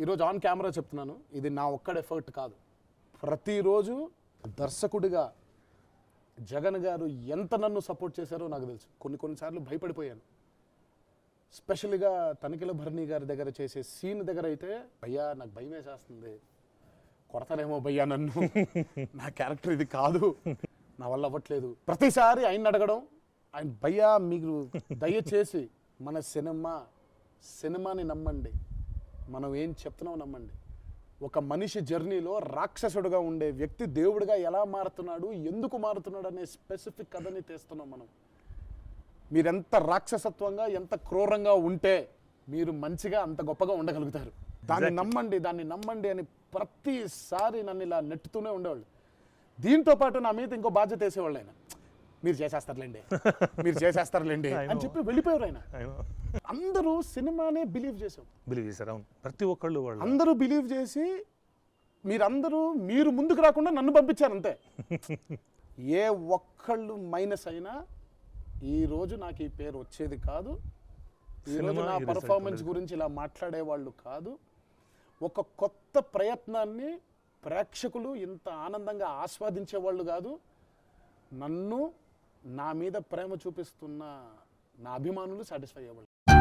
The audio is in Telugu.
ఈరోజు ఆన్ కెమెరా చెప్తున్నాను. ఇది నా ఒక్కడ ఎఫర్ట్ కాదు. ప్రతిరోజు దర్శకుడిగా జగన్ గారు ఎంత నన్ను సపోర్ట్ చేశారో నాకు తెలుసు. కొన్ని కొన్నిసార్లు భయపడిపోయాను. స్పెషల్గా తనిఖీల భరణి గారి దగ్గర చేసే సీన్ దగ్గర అయితే భయ్యా నాకు భయం వేసేస్తుంది. కొడతానేమో భయ్యా నన్ను. నా క్యారెక్టర్ ఇది కాదు. నా వల్ల అవ్వట్లేదు. ప్రతిసారి ఆయన అడగడం ఆయన భయ్యా మీరు దయచేసి మన సినిమా సినిమాని నమ్మండి. మనం ఏం చెప్తున్నాం నమ్మండి. ఒక మనిషి జర్నీలో రాక్షసుడుగా ఉండే వ్యక్తి దేవుడిగా ఎలా మారుతున్నాడు ఎందుకు మారుతున్నాడు అనే స్పెసిఫిక్ కథని తీస్తున్నాం మనం. మీరెంత రాక్షసత్వంగా ఎంత క్రూరంగా ఉంటే మీరు మంచిగా అంత గొప్పగా ఉండగలుగుతారు. దాన్ని నమ్మండి దాన్ని నమ్మండి అని ప్రతిసారి నన్ను ఇలా నెట్టుతూనే ఉండేవాళ్ళు. దీంతో పాటు నా మీద ఇంకో బాధ్యత వేసేవాళ్ళు ఆయన. మీరు చేసేస్తారులేండి. మీరు చేసేస్తారులేండి. అని చెప్పి వెళ్ళిపోయారు ఆయన. అందరూ సినిమానే బిలీవ్ చేసాం బిలీవ్ చేశారు అవును. ప్రతి ఒక్కళ్ళు వాళ్ళు. అందరూ బిలీవ్ చేసి మీరందరూ మీరు ముందుకు రాకుండా నన్ను పంపించారు అంతే. ఏ ఒక్కళ్ళు మైనస్ అయినా ఈ రోజు నాకు ఈ పేరు వచ్చేది కాదు. ఈ రోజు సినిమా నా పర్ఫార్మెన్స్. గురించి ఇలా మాట్లాడేవాళ్ళు కాదు. ఒక కొత్త ప్రయత్నాన్ని ప్రేక్షకులు ఇంత ఆనందంగా ఆస్వాదించేవాళ్ళు కాదు. నన్ను నా మీద ప్రేమ చూపిస్తున్న నా అభిమానులు సాటిస్ఫై అవ్వాలి